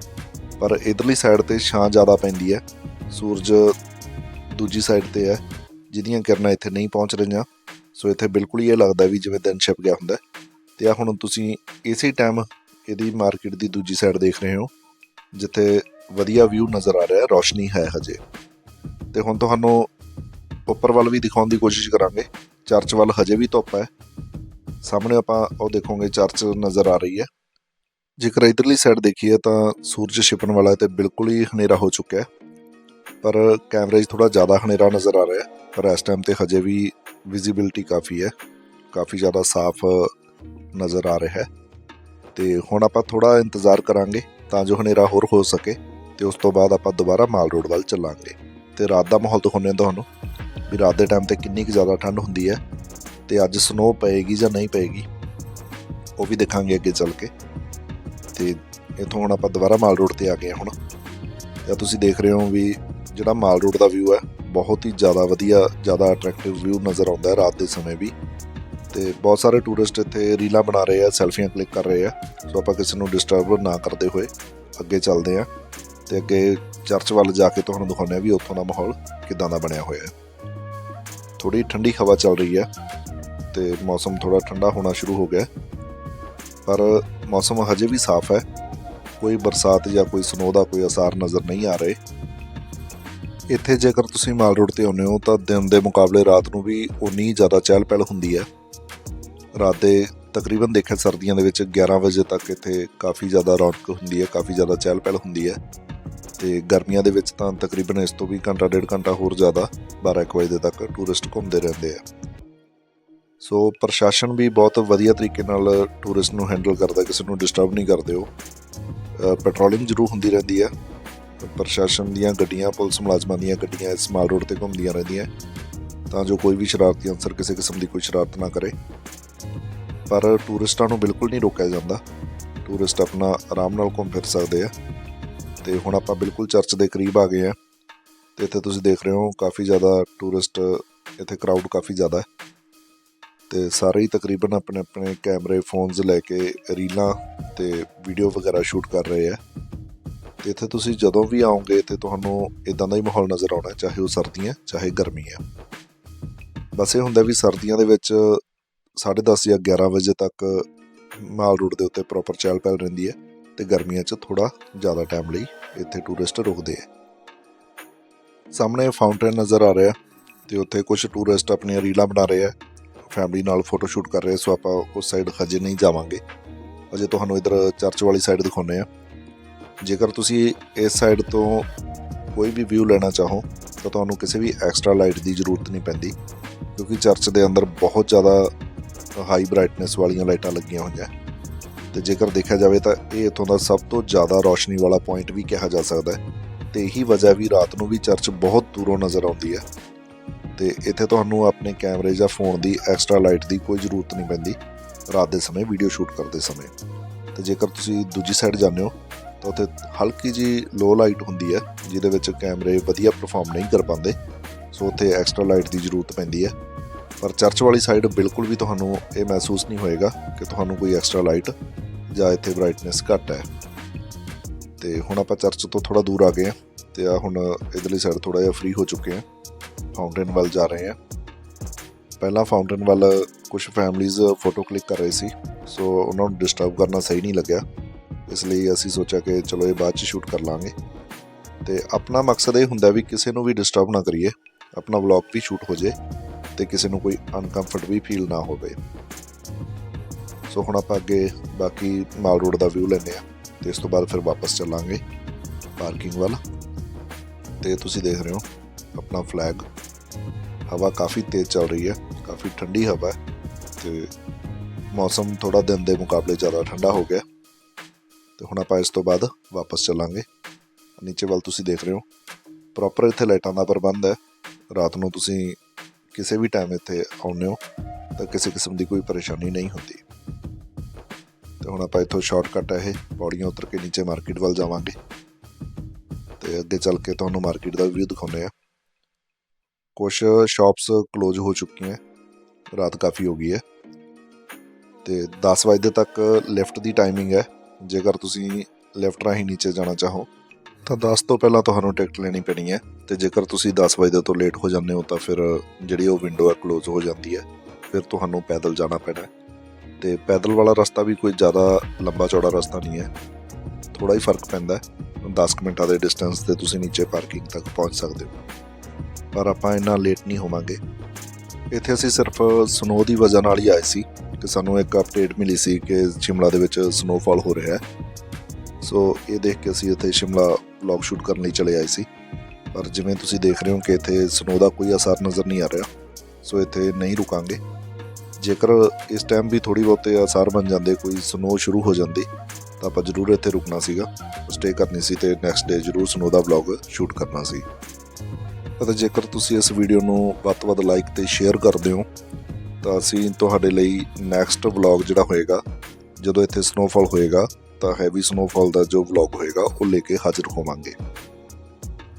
ਪਰ ਇਧਰਲੀ ਸਾਈਡ ਤੇ ਛਾਂ ਜ਼ਿਆਦਾ ਪੈਂਦੀ ਹੈ। ਸੂਰਜ ਦੂਜੀ ਸਾਈਡ ਤੇ ਹੈ, ਜਿਹਦੀਆਂ ਕਿਰਨਾਂ ਇੱਥੇ ਨਹੀਂ ਪਹੁੰਚ ਰਹੀਆਂ। ਸੋ ਇੱਥੇ ਬਿਲਕੁਲ ਹੀ ਇਹ ਲੱਗਦਾ ਵੀ ਜਿਵੇਂ ਦਿਨ ਛਿਪ ਗਿਆ ਹੁੰਦਾ ਹੈ। ਤੇ ਆ ਹੁਣ ਤੁਸੀਂ ਇਸੇ ਟਾਈਮ ਇਹਦੀ ਮਾਰਕੀਟ ਦੀ ਦੂਜੀ ਸਾਈਡ ਦੇਖ ਰਹੇ ਹੋ, ਜਿੱਥੇ ਵਧੀਆ ਵਿਊ ਨਜ਼ਰ ਆ ਰਿਹਾ ਹੈ, ਰੋਸ਼ਨੀ ਹੈ ਹਜੇ। ਤੇ ਹੁਣ ਤੁਹਾਨੂੰ ਉੱਪਰ ਵੱਲ ਵੀ ਦਿਖਾਉਣ ਦੀ ਕੋਸ਼ਿਸ਼ ਕਰਾਂਗੇ। ਚਰਚ ਵੱਲ ਹਜੇ ਵੀ ਧੁੱਪ ਹੈ। ਸਾਹਮਣੇ ਆਪਾਂ ਉਹ ਦੇਖੋਗੇ, ਚਰਚ ਨਜ਼ਰ ਆ ਰਹੀ ਹੈ। ਜੇਕਰ ਇਧਰਲੀ ਸਾਈਡ ਦੇਖੀਏ ਤਾਂ ਸੂਰਜ ਛਿਪਣ ਵਾਲਾ ਹੈ ਤੇ ਬਿਲਕੁਲ ਹੀ ਹਨੇਰਾ ਹੋ ਚੁੱਕਿਆ ਹੈ। ਪਰ ਕੈਮਰੇ 'ਚ ਥੋੜਾ ਜ਼ਿਆਦਾ ਹਨੇਰਾ ਨਜ਼ਰ ਆ ਰਿਹਾ ਹੈ। ਪਰ ਇਸ ਟਾਈਮ ਤੇ ਹਜੇ ਵੀ ਵਿਜ਼ਿਬਿਲਟੀ ਕਾਫੀ ਹੈ। ਕਾਫੀ ਜ਼ਿਆਦਾ ਸਾਫ਼ ਨਜ਼ਰ ਆ ਰਿਹਾ ਹੈ। ਤੇ ਹੁਣ ਆਪਾਂ ਥੋੜਾ ਇੰਤਜ਼ਾਰ ਕਰਾਂਗੇ ਤਾਂ ਜੋ ਹਨੇਰਾ ਹੋਰ ਹੋ ਸਕੇ। ਤੇ ਉਸ ਤੋਂ ਬਾਅਦ ਆਪਾਂ ਦੁਬਾਰਾ ਮਾਲ ਰੋਡ ਵੱਲ ਚੱਲਾਂਗੇ। ਤੇ ਰਾਤ ਦਾ ਮਾਹੌਲ ਦਿਖਾਉਂਦੇ ਹਾਂ ਤੁਹਾਨੂੰ ਵੀ ਰਾਤ ਦੇ ਟਾਈਮ ਤੇ ਕਿੰਨੀ ਕੁ ਜ਼ਿਆਦਾ ਠੰਡ ਹੁੰਦੀ ਹੈ ਤੇ ਅੱਜ ਸਨੋ ਪਏਗੀ ਜਾਂ ਨਹੀਂ ਪਏਗੀ, ਉਹ ਵੀ ਦੇਖਾਂਗੇ ਅੱਗੇ ਚੱਲ ਕੇ। ਤੇ ਇਥੋਂ ਹੁਣ ਆਪਾਂ ਦੁਬਾਰਾ ਮਾਲ ਰੋਡ ਤੇ ਆ ਗਏ ਹੁਣ। ਤਾਂ ਤੁਸੀਂ ਦੇਖ ਰਹੇ ਹੋ ਵੀ ਜਿਹੜਾ ਮਾਲ ਰੋਡ ਦਾ ਵਿਊ ਹੈ, ਬਹੁਤ ਹੀ ਜ਼ਿਆਦਾ ਵਧੀਆ, ਜ਼ਿਆਦਾ ਅਟਰੈਕਟਿਵ ਵਿਊ ਨਜ਼ਰ ਆਉਂਦਾ ਹੈ ਰਾਤ ਦੇ ਸਮੇਂ ਵੀ। ਤੇ ਬਹੁਤ ਸਾਰੇ ਟੂਰਿਸਟ ਇੱਥੇ ਰੀਲਾਂ ਬਣਾ ਰਹੇ ਆ ਸੈਲਫੀਆਂ ਕਲਿੱਕ ਕਰ ਰਹੇ ਆ। ਸੋ ਆਪਾਂ ਕਿਸੇ ਨੂੰ ਡਿਸਟਰਬ ਨਾ ਕਰਦੇ ਹੋਏ ਅੱਗੇ ਚੱਲਦੇ ਆ ਤੇ ਅੱਗੇ ਚਰਚ ਵੱਲ ਜਾ ਕੇ ਤੁਹਾਨੂੰ ਦਿਖਾਉਂਦੇ ਆ ਵੀ ਉੱਥੋਂ ਦਾ ਮਾਹੌਲ ਕਿਦਾਂ ਦਾ ਬਣਿਆ ਹੋਇਆ ਹੈ। ਥੋੜੀ ਠੰਡੀ ਹਵਾ ਚੱਲ ਰਹੀ ਹੈ ਤੇ ਮੌਸਮ ਥੋੜਾ ਠੰਡਾ ਹੋਣਾ ਸ਼ੁਰੂ ਹੋ ਗਿਆ ਪਰ ਮੌਸਮ ਹਜੇ ਵੀ ਸਾਫ਼ ਹੈ। ਕੋਈ ਬਰਸਾਤ ਜਾਂ ਕੋਈ ਸਨੋ ਦਾ ਕੋਈ ਅਸਾਰ ਨਜ਼ਰ ਨਹੀਂ ਆ ਰਹੇ। ਇੱਥੇ ਜੇਕਰ ਤੁਸੀਂ ਮਾਲ ਰੋਡ ਤੇ ਆਉਂਦੇ ਹੋ ਤਾਂ ਦਿਨ ਦੇ ਮੁਕਾਬਲੇ ਰਾਤ ਨੂੰ ਵੀ ਉਨੀ ਜ਼ਿਆਦਾ ਚਹਿਲ ਪਹਿਲ ਹੁੰਦੀ ਹੈ। ਰਾਤ ਦੇ ਤਕਰੀਬਨ ਦੇਖਿਆ ਸਰਦੀਆਂ ਦੇ ਵਿੱਚ 11 ਵਜੇ ਤੱਕ ਇੱਥੇ ਕਾਫੀ ਜ਼ਿਆਦਾ ਰੌਣਕ ਹੁੰਦੀ ਹੈ, ਕਾਫੀ ਜ਼ਿਆਦਾ ਚਹਿਲ ਪਹਿਲ ਹੁੰਦੀ ਹੈ। ਤੇ ਗਰਮੀਆਂ ਦੇ ਵਿੱਚ ਤਾਂ ਤਕਰੀਬਨ ਇਸ ਤੋਂ ਵੀ ਘੰਟਾ, ਡੇਢ ਘੰਟਾ ਹੋਰ ਜ਼ਿਆਦਾ 12 ਇੱਕ ਵਜੇ ਤੱਕ ਟੂਰਿਸਟ ਘੁੰਮਦੇ ਰਹਿੰਦੇ ਆ। ਸੋ ਪ੍ਰਸ਼ਾਸਨ ਵੀ ਬਹੁਤ ਵਧੀਆ ਤਰੀਕੇ ਨਾਲ ਟੂਰਿਸਟ ਨੂੰ ਹੈਂਡਲ ਕਰਦਾ, ਕਿਸੇ ਨੂੰ ਡਿਸਟਰਬ ਨਹੀਂ ਕਰਦੇ ਉਹ। ਪੈਟਰੋਲਿੰਗ ਜ਼ਰੂਰ ਹੁੰਦੀ ਰਹਿੰਦੀ ਹੈ ਪ੍ਰਸ਼ਾਸਨ ਦੀਆਂ ਗੱਡੀਆਂ, ਪੁਲਿਸ ਮੁਲਾਜ਼ਮਾਂ ਦੀਆਂ ਗੱਡੀਆਂ ਇਸ ਮਾਲ ਰੋਡ ਤੇ ਘੁੰਮਦੀਆਂ ਰਹਿੰਦੀਆਂ। ਤਾਂ ਜੋ ਕੋਈ ਵੀ ਸ਼ਰਾਰਤੀ ਅਨਸਰ ਕਿਸੇ ਕਿਸਮ ਦੀ ਕੋਈ ਸ਼ਰਾਰਤ ਨਾ ਕਰੇ। ਪਰ ਟੂਰਿਸਟਾਂ ਨੂੰ ਬਿਲਕੁਲ ਨਹੀਂ ਰੋਕਿਆ ਜਾਂਦਾ। ਟੂਰਿਸਟ ਆਪਣਾ ਆਰਾਮ ਨਾਲ ਘੁੰਮ ਫਿਰ ਸਕਦੇ ਆ। ਤੇ ਹੁਣ ਆਪਾਂ ਬਿਲਕੁਲ ਚਰਚ ਦੇ ਕਰੀਬ ਆ ਗਏ ਆ ਤੇ ਇੱਥੇ ਤੁਸੀਂ ਦੇਖ ਰਹੇ ਹੋ ਕਾਫੀ ਜ਼ਿਆਦਾ ਟੂਰਿਸਟ ਇੱਥੇ ਕਰਾਊਡ ਕਾਫੀ ਜ਼ਿਆਦਾ ਹੈ। ਤੇ ਸਾਰੇ ਹੀ ਤਕਰੀਬਨ ਆਪਣੇ ਆਪਣੇ ਕੈਮਰੇ ਫੋਨਸ ਲੈ ਕੇ ਰੀਲਾਂ ਤੇ ਵੀਡੀਓ ਵਗੈਰਾ ਸ਼ੂਟ ਕਰ ਰਹੇ ਆ ਤੇ ਇੱਥੇ ਤੁਸੀਂ ਜਦੋਂ ਵੀ ਆਓਗੇ ਤੇ ਤੁਹਾਨੂੰ ਇਦਾਂ ਦਾ ਹੀ ਮਾਹੌਲ ਨਜ਼ਰ ਆਉਣਾ, ਚਾਹੇ ਉਹ ਸਰਦੀਆਂ, ਚਾਹੇ ਗਰਮੀਆਂ। ਬਸ ਇਹ ਹੁੰਦਾ ਵੀ ਸਰਦੀਆਂ ਦੇ ਵਿੱਚ 10:30 ਜਾਂ 11 ਵਜੇ ਤੱਕ ਮਾਲ ਰੋਡ ਦੇ ਉੱਤੇ ਪ੍ਰੋਪਰ ਚਹਿਲ ਪਹਿਲ ਰਹਿੰਦੀ ਹੈ। ਤੇ ਗਰਮੀਆਂ 'ਚ ਥੋੜਾ ਜ਼ਿਆਦਾ ਟਾਈਮ ਲਈ ਇੱਥੇ ਟੂਰਿਸਟ ਰੁਕਦੇ ਆ। ਸਾਹਮਣੇ ਫਾਊਂਟੇਨ ਨਜ਼ਰ ਆ ਰਿਹਾ ਤੇ ਉੱਥੇ ਕੁਝ ਟੂਰਿਸਟ ਆਪਣੀਆਂ ਰੀਲਾਂ ਬਣਾ ਰਹੇ ਆ। ਫੈਮਿਲੀ ਨਾਲ ਫੋਟੋ ਸ਼ੂਟ ਕਰ ਰਹੇ, ਸੋ ਆਪਾਂ ਉਸ ਸਾਈਡ ਹਜੇ ਨਹੀਂ ਜਾਵਾਂਗੇ। ਅਜੇ ਤੁਹਾਨੂੰ ਇਧਰ ਚਰਚ ਵਾਲੀ ਸਾਈਡ ਦਿਖਾਉਂਦੇ ਆ। ਜੇਕਰ ਤੁਸੀਂ ਇਸ ਸਾਈਡ ਤੋਂ ਕੋਈ ਵੀ ਵਿਊ ਲੈਣਾ ਚਾਹੋ, ਤਾਂ ਤੁਹਾਨੂੰ ਕਿਸੇ ਵੀ ਐਕਸਟਰਾ ਲਾਈਟ ਦੀ ਜ਼ਰੂਰਤ ਨਹੀਂ ਪੈਂਦੀ, ਕਿਉਂਕਿ ਚਰਚ ਦੇ ਅੰਦਰ ਬਹੁਤ ਜ਼ਿਆਦਾ ਹਾਈ ਬ੍ਰਾਈਟਨੈਸ ਵਾਲੀਆਂ ਲਾਈਟਾਂ ਲੱਗੀਆਂ ਹੋਈਆਂ। ਤੇ ਜੇਕਰ ਦੇਖਿਆ ਜਾਵੇ ਤਾਂ ਇਹ ਇਥੋਂ ਦਾ ਸਭ ਤੋਂ ਜ਼ਿਆਦਾ ਰੌਸ਼ਨੀ ਵਾਲਾ ਪੁਆਇੰਟ ਵੀ ਕਿਹਾ ਜਾ ਸਕਦਾ ਹੈ। ਤੇ ਇਹੀ ਵਜ੍ਹਾ ਵੀ ਰਾਤ ਨੂੰ ਵੀ ਚਰਚ ਬਹੁਤ ਦੂਰੋਂ ਨਜ਼ਰ ਆਉਂਦੀ ਹੈ। ਤੇ ਇੱਥੇ ਤੁਹਾਨੂੰ ਆਪਣੇ ਕੈਮਰੇ ਜਾਂ ਫੋਨ ਦੀ ਐਕਸਟਰਾ ਲਾਈਟ ਦੀ ਕੋਈ ਜ਼ਰੂਰਤ ਨਹੀਂ ਪੈਂਦੀ ਰਾਤ ਦੇ ਸਮੇਂ ਵੀਡੀਓ ਸ਼ੂਟ ਕਰਦੇ ਸਮੇਂ। ਤੇ ਜੇਕਰ ਤੁਸੀਂ ਦੂਜੀ ਸਾਈਡ ਜਾਂਦੇ ਹੋ, ਤਾਂ ਉੱਥੇ ਹਲਕੀ ਜੀ ਲੋ ਲਾਈਟ ਹੁੰਦੀ ਹੈ, ਜਿਹਦੇ ਵਿੱਚ ਕੈਮਰੇ ਵਧੀਆ ਪਰਫਾਰਮ ਨਹੀਂ ਕਰ ਪਾਉਂਦੇ। ਸੋ ਉੱਥੇ ਐਕਸਟਰਾ ਲਾਈਟ ਦੀ ਜ਼ਰੂਰਤ ਪੈਂਦੀ ਹੈ। ਪਰ ਚਰਚ ਵਾਲੀ ਸਾਈਡ ਬਿਲਕੁਲ ਵੀ ਤੁਹਾਨੂੰ ਇਹ ਮਹਿਸੂਸ ਨਹੀਂ ਹੋਏਗਾ ਕਿ ਤੁਹਾਨੂੰ ਕੋਈ ਐਕਸਟਰਾ ਲਾਈਟ ਜਾਂ ਇੱਥੇ ਬ੍ਰਾਈਟਨੈਸ ਘੱਟ ਹੈ। ਤੇ ਹੁਣ ਆਪਾਂ ਚਰਚ ਤੋਂ ਥੋੜਾ ਦੂਰ ਆ ਗਏ ਹਾਂ ਤੇ ਆ ਹੁਣ ਇਧਰਲੀ ਸਾਈਡ ਥੋੜਾ ਜਿਹਾ ਫ੍ਰੀ ਹੋ ਚੁੱਕੇ ਹਾਂ। ਫਾਊਂਟੇਨ ਵੱਲ ਜਾ ਰਹੇ ਹਾਂ। ਪਹਿਲਾਂ ਫਾਊਂਟੇਨ ਵੱਲ ਕੁਝ ਫੈਮਲੀਜ਼ ਫੋਟੋ ਕਲਿੱਕ ਕਰ ਰਹੇ ਸੀ ਸੋ ਉਹਨਾਂ ਨੂੰ ਡਿਸਟਰਬ ਕਰਨਾ ਸਹੀ ਨਹੀਂ ਲੱਗਿਆ। ਇਸ ਲਈ ਅਸੀਂ ਸੋਚਿਆ ਕਿ ਚਲੋ ਇਹ ਬਾਅਦ ਚ ਸ਼ੂਟ ਕਰ ਲਾਂਗੇ। ਤੇ ਆਪਣਾ ਮਕਸਦ ਇਹ ਹੁੰਦਾ ਵੀ ਕਿਸੇ ਨੂੰ ਵੀ ਡਿਸਟਰਬ ਨਾ ਕਰੀਏ, ਆਪਣਾ ਵਲੌਗ ਵੀ ਸ਼ੂਟ ਹੋ ਜੇ ਤੇ ਕਿਸੇ ਨੂੰ ਕੋਈ ਅਨਕੰਫਰਟ ਵੀ ਫੀਲ ਨਾ ਹੋਵੇ। ਸੋ ਹੁਣ ਆਪਾਂ ਅੱਗੇ ਬਾਕੀ ਮਾਲ ਰੋਡ ਦਾ ਵਿਊ ਲੈਂਦੇ ਆ ਤੇ ਇਸ ਤੋਂ ਬਾਅਦ ਫਿਰ ਵਾਪਸ ਚੱਲਾਂਗੇ ਪਾਰਕਿੰਗ ਵੱਲ। ਤੇ ਤੁਸੀਂ ਦੇਖ ਰਹੇ ਹੋ ਆਪਣਾ ਫਲੈਗ ਹਵਾ ਕਾਫੀ ਤੇਜ਼ ਚੱਲ ਰਹੀ ਹੈ, ਕਾਫੀ ਠੰਡੀ ਹਵਾ ਹੈ ਤੇ ਮੌਸਮ ਥੋੜਾ ਦਿਨ ਦੇ ਮੁਕਾਬਲੇ ਜ਼ਿਆਦਾ ਠੰਡਾ ਹੋ ਗਿਆ। ਤੇ ਹੁਣ ਆਪਾਂ ਇਸ ਤੋਂ ਬਾਅਦ ਵਾਪਸ ਚੱਲਾਂਗੇ। ਨੀਚੇ ਵੱਲ ਤੁਸੀਂ ਦੇਖ ਰਹੇ ਹੋ ਪ੍ਰੋਪਰ ਇੱਥੇ ਲਾਈਟਾਂ ਦਾ ਪ੍ਰਬੰਧ ਹੈ। ਰਾਤ ਨੂੰ ਤੁਸੀਂ ਕਿਸੇ ਵੀ ਟਾਈਮ ਇੱਥੇ ਆਉਂਦੇ ਹੋ ਤਾਂ ਕਿਸੇ ਕਿਸਮ ਦੀ ਕੋਈ ਪਰੇਸ਼ਾਨੀ ਨਹੀਂ ਹੁੰਦੀ। ਤੇ ਹੁਣ ਆਪਾਂ ਇੱਥੋਂ ਸ਼ਾਰਟਕਟ ਹੈ ਇਹ, ਪੌੜੀਆਂ ਉਤਰ ਕੇ ਨੀਚੇ ਮਾਰਕੀਟ ਵੱਲ ਜਾਵਾਂਗੇ। ਤੇ ਅੱਗੇ ਚੱਲ ਕੇ ਤੁਹਾਨੂੰ ਮਾਰਕੀਟ ਦਾ ਵਿਊ ਦਿਖਾਉਂਦੇ ਆ। ਕੁਝ ਸ਼ਾਪਸ ਕਲੋਜ਼ ਹੋ ਚੁੱਕੀਆਂ ਰਾਤ ਕਾਫੀ ਹੋ ਗਈ ਹੈ ਤੇ 10 ਵਜੇ ਤੱਕ ਲੈਫਟ ਦੀ ਟਾਈਮਿੰਗ ਹੈ ਜੇਕਰ ਤੁਸੀਂ ਲੈਫਟ ਰਾਹੀਂ ਨੀਚੇ ਜਾਣਾ ਚਾਹੋ, ਤਾਂ 10 ਤੋਂ ਪਹਿਲਾਂ ਤੁਹਾਨੂੰ ਟਿਕਟ ਲੈਣੀ ਪੈਣੀ ਹੈ ਤੇ ਜੇਕਰ ਤੁਸੀਂ 10 ਵਜੇ ਤੋਂ ਲੇਟ ਹੋ ਜਾਂਦੇ ਹੋ, ਤਾਂ ਫਿਰ ਜਿਹੜੀ ਉਹ ਵਿੰਡੋ ਹੈ ਕਲੋਜ਼ ਹੋ ਜਾਂਦੀ ਹੈ ਫਿਰ ਤੁਹਾਨੂੰ ਪੈਦਲ ਜਾਣਾ ਪੈਣਾ ਤੇ ਪੈਦਲ ਵਾਲਾ ਰਸਤਾ ਵੀ ਕੋਈ ਜ਼ਿਆਦਾ ਲੰਬਾ ਚੌੜਾ ਰਸਤਾ ਨਹੀਂ ਹੈ। ਥੋੜਾ ਹੀ ਫ਼ਰਕ ਪੈਂਦਾ ਹੈ। 10 ਕੁ ਮਿੰਟਾਂ ਦੇ ਡਿਸਟੈਂਸ ਤੇ ਤੁਸੀਂ ਨੀਚੇ ਪਾਰਕਿੰਗ ਤੱਕ ਪਹੁੰਚ ਸਕਦੇ ਹੋ। ਪਰ ਆਪਾਂ ਇੰਨਾ ਲੇਟ ਨਹੀਂ ਹੋਵਾਂਗੇ। ਇੱਥੇ ਅਸੀਂ ਸਿਰਫ ਸਨੋ ਦੀ ਵਜ੍ਹਾ ਨਾਲ ਹੀ ਆਏ ਸੀ ਕਿ ਸਾਨੂੰ ਇੱਕ ਅਪਡੇਟ ਮਿਲੀ ਸੀ ਕਿ ਸ਼ਿਮਲਾ ਦੇ ਵਿੱਚ ਸਨੋਫਾਲ ਹੋ ਰਿਹਾ ਹੈ। ਸੋ ਇਹ ਦੇਖ ਕੇ ਅਸੀਂ ਇੱਥੇ ਸ਼ਿਮਲਾ ਵਲੌਗ ਸ਼ੂਟ ਕਰਨ ਲਈ ਚਲੇ ਆਏ ਸੀ। ਪਰ ਜਿਵੇਂ ਤੁਸੀਂ ਦੇਖ ਰਹੇ ਹੋ ਕਿ ਇੱਥੇ ਸਨੋ ਦਾ ਕੋਈ ਅਸਰ ਨਜ਼ਰ ਨਹੀਂ ਆ ਰਿਹਾ। ਸੋ ਇੱਥੇ ਨਹੀਂ ਰੁਕਾਂਗੇ। ਜੇਕਰ ਇਸ ਟਾਈਮ ਵੀ ਥੋੜੀ ਬਹੁਤੇ ਆਸਾਰ ਬਣ ਜਾਂਦੇ, ਕੋਈ ਸਨੋ ਸ਼ੁਰੂ ਹੋ ਜਾਂਦੀ, ਤਾਂ ਆਪਾਂ ਜ਼ਰੂਰ ਇੱਥੇ ਰੁਕਣਾ ਸੀਗਾ। ਸਟੇ ਕਰਨੀ ਸੀ ਤੇ ਨੈਕਸਟ ਡੇ ਜ਼ਰੂਰ ਸਨੋ ਦਾ ਵਲੌਗ ਸ਼ੂਟ ਕਰਨਾ ਸੀ। ਅਤੇ ਜੇਕਰ ਤੁਸੀਂ ਇਸ ਵੀਡੀਓ ਨੂੰ ਵੱਧ ਤੋਂ ਵੱਧ ਲਾਈਕ ਤੇ ਸ਼ੇਅਰ ਕਰਦੇ ਹੋ, ਤਾਂ ਅਸੀਂ ਤੁਹਾਡੇ ਲਈ ਨੈਕਸਟ ਵਲੌਗ ਜਿਹੜਾ ਹੋਏਗਾ, ਜਦੋਂ ਇੱਥੇ ਸਨੋਫਾਲ ਹੋਏਗਾ, ਤਾਂ ਹੈਵੀ ਸਨੋਫਾਲ ਦਾ ਜੋ ਵਲੌਗ ਹੋਏਗਾ, ਉਹ ਲੈ ਕੇ ਹਾਜ਼ਰ ਹੋਵਾਂਗੇ।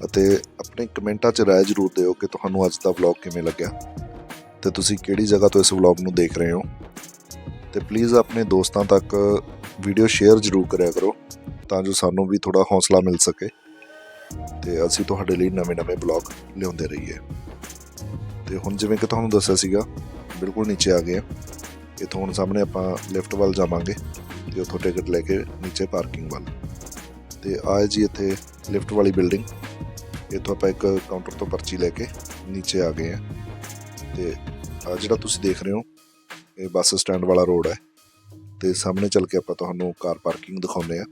ਅਤੇ ਆਪਣੇ ਕਮੈਂਟਾਂ 'ਚ ਰਾਏ ਜ਼ਰੂਰ ਦਿਓ ਕਿ ਤੁਹਾਨੂੰ ਅੱਜ ਦਾ ਵਲੌਗ ਕਿਵੇਂ ਲੱਗਿਆ। ਤੇ ਤੁਸੀਂ ਕਿਹੜੀ ਜਗ੍ਹਾ ਤੋਂ ਇਸ ਵਲੌਗ ਨੂੰ ਦੇਖ ਰਹੇ ਹੋ? ਤੇ ਪਲੀਜ਼ ਆਪਣੇ ਦੋਸਤਾਂ ਤੱਕ ਵੀਡੀਓ ਸ਼ੇਅਰ ਜ਼ਰੂਰ ਕਰਿਆ ਕਰੋ, ਤਾਂ ਜੋ ਸਾਨੂੰ ਵੀ ਥੋੜਾ ਹੌਸਲਾ ਮਿਲ ਸਕੇ ਤੇ ਅਸੀਂ ਤੁਹਾਡੇ ਲਈ ਨਵੇਂ-ਨਵੇਂ ਵਲੌਗ ਲਿਆਉਂਦੇ ਰਹੀਏ। ਤੇ ਹੁਣ ਜਿਵੇਂ ਕਿ ਤੁਹਾਨੂੰ ਦੱਸਿਆ ਸੀਗਾ, ਬਿਲਕੁਲ ਨੀਚੇ ਆ ਗਏ ਹਾਂ। ਇੱਥੋਂ ਹੁਣ ਸਾਹਮਣੇ ਆਪਾਂ ਲਿਫਟ ਵੱਲ ਜਾਵਾਂਗੇ ਤੇ ਉੱਥੋਂ ਟਿਕਟ ਲੈ ਕੇ ਨੀਚੇ ਪਾਰਕਿੰਗ ਵੱਲ। ਤੇ ਆਏ ਜੀ ਇੱਥੇ ਲਿਫਟ ਵਾਲੀ ਬਿਲਡਿੰਗ ਇੱਥੋਂ ਆਪਾਂ ਇੱਕ ਕਾਊਂਟਰ ਤੋਂ ਪਰਚੀ ਲੈ ਕੇ ਨੀਚੇ ਆ ਗਏ ਆ। ਤੇ ਆ ਜਿਹੜਾ ਤੁਸੀਂ ਦੇਖ ਰਹੇ ਹੋ, ਇਹ ਬੱਸ ਸਟੈਂਡ ਵਾਲਾ ਰੋਡ ਹੈ ਤੇ ਸਾਹਮਣੇ ਚੱਲ ਕੇ ਆਪਾਂ ਤੁਹਾਨੂੰ ਕਾਰ ਪਾਰਕਿੰਗ ਦਿਖਾਉਂਦੇ ਆ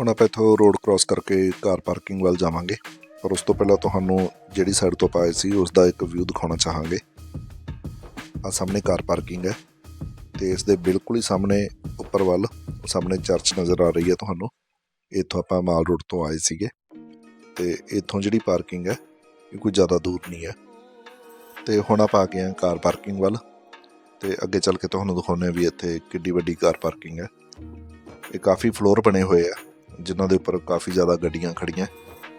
ਹੁਣ ਆਪਾਂ ਇੱਥੋਂ ਰੋਡ ਕ੍ਰਾਸ ਕਰਕੇ ਕਾਰ ਪਾਰਕਿੰਗ ਵੱਲ ਜਾਵਾਂਗੇ, ਪਰ ਉਸ ਤੋਂ ਪਹਿਲਾਂ ਤੁਹਾਨੂੰ ਜਿਹੜੀ ਸਾਈਡ ਤੋਂ ਪਾਏ ਸੀ ਉਸ ਦਾ ਇੱਕ ਵਿਊ ਦਿਖਾਉਣਾ ਚਾਹਾਂਗੇ। ਆ ਸਾਹਮਣੇ ਕਾਰ ਪਾਰਕਿੰਗ ਹੈ ਤੇ ਇਸ ਦੇ ਬਿਲਕੁਲ ਹੀ ਸਾਹਮਣੇ ਉੱਪਰ ਵੱਲ, ਸਾਹਮਣੇ ਚਰਚ ਨਜ਼ਰ ਆ ਰਹੀ ਹੈ ਤੁਹਾਨੂੰ। ਇੱਥੋਂ ਆਪਾਂ ਮਾਲ ਰੋਡ ਤੋਂ ਆਏ ਸੀਗੇ ਤੇ ਇੱਥੋਂ ਜਿਹੜੀ ਪਾਰਕਿੰਗ ਹੈ, ਇਹ ਕੋਈ ਜ਼ਿਆਦਾ ਦੂਰ ਨਹੀਂ ਹੈ। ਤੇ ਹੁਣ ਆਪਾਂ ਆ ਗਏ ਹਾਂ ਕਾਰ ਪਾਰਕਿੰਗ ਵੱਲ ਤੇ ਅੱਗੇ ਚੱਲ ਕੇ ਤੁਹਾਨੂੰ ਦਿਖਾਉਂਦੇ ਹਾਂ ਵੀ ਇੱਥੇ ਕਿੱਡੀ ਵੱਡੀ ਕਾਰ ਪਾਰਕਿੰਗ ਹੈ। ਇਹ ਕਾਫੀ ਫਲੋਰ ਬਣੇ ਹੋਏ ਆ, ਜਿਨ੍ਹਾਂ ਦੇ ਉੱਪਰ ਕਾਫੀ ਜ਼ਿਆਦਾ ਗੱਡੀਆਂ ਖੜੀਆਂ।